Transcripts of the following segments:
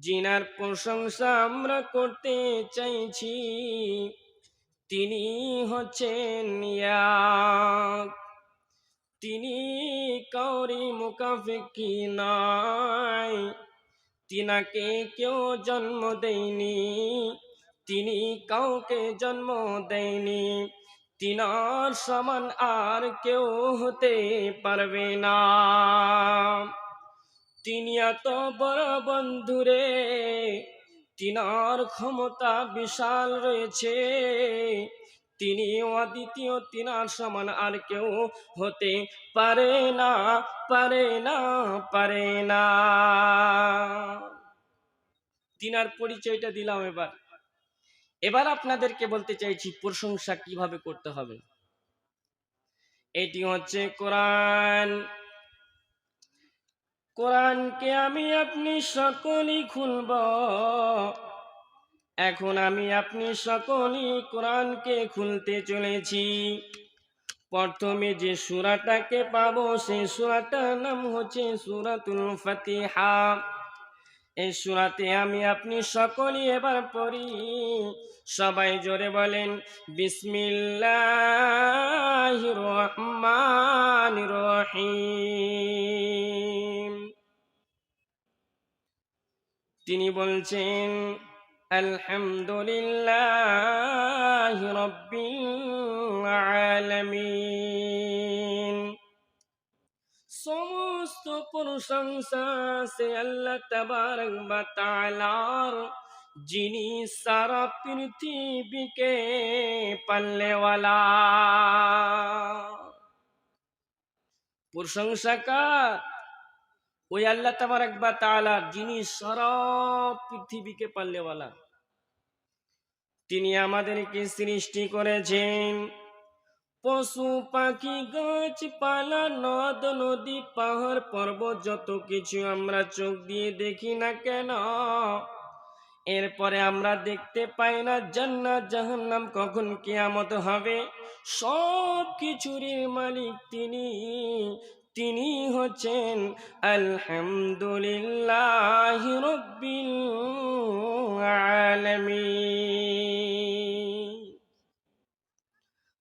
জিনার প্রশংসা আমরা করতে চাইছি। তিনি হচ্ছেন। তিনি কাউরি মুকাফিকি নাই। তিনাকে কেউ জন্ম দেয়নি। তিনি কাউকে জন্ম দেয়নি। তিনার সমান আর কেউ হতে পারবে না। তিনি এত বড় বন্ধুরে তিনার ক্ষমতা বিশাল রয়েছে। তিনি অদ্বিতীয় তিনার সমান আর কেউ হতে পারে না পারে না পারে না। তিনার পরিচয়টা দিলাম এবার। এবার আপনাদেরকে বলতে চাইছি, প্রশংসা কীভাবে করতে হবে? এটি হচ্ছে কোরআন। কোরআনকে আমি আপনি সকলই খুলব। এখন আমি আপনি সকলই কোরআনকে খুলতে চলেছি। প্রথমে যে সুরাটাকে পাবো, সেই সুরাটার নাম হচ্ছে সুরাতুল ফাতিহা। এই সুরাতে আমি আপনি সকলই এবার পড়ি। সবাই জোরে বলেন বিসমিল্লাহ রহমান রহিম। তিনি বলছেন, আলহামদুলিল্লাহ আলামিন। সমস্ত প্রশংসা সে আল্লাহ তাবারক বা যিনি সারা পৃথিবীকে পাল্লেওয়ালা। প্রশংসা কার ওই আল্লাহ তাবারক বা তাআলার যিনি সারা পৃথিবীকে পাল্লেওয়ালা। তিনি আমাদেরকে সৃষ্টি করেছেন। পশু, পাখি গাছপালা নদ, নদী, পাহাড়, পর্বত, যত কিছু আমরা চোখ দিয়ে দেখি না কেন, এরপরে আমরা দেখতে পাই না জান্নাত, জাহান্নাম, কখন কিয়ামত হবে। সব কিছুরই মালিক তিনি। তিনি হচ্ছেন আলহামদুলিল্লাহ রব্বিল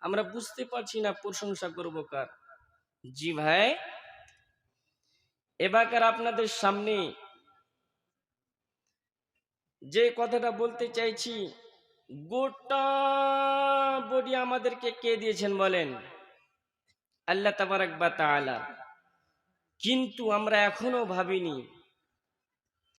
আমরা বুঝতে পারছি না, প্রশংসা করব কার? জি ভাই। এবারকার আপনাদের সামনে যে কথাটা বলতে চাইছি, গোটা বডি আমাদেরকে কে দিয়েছেন বলেন? আল্লাহ তাবারাক বা আলা কিন্তু আমরা এখনও ভাবিনি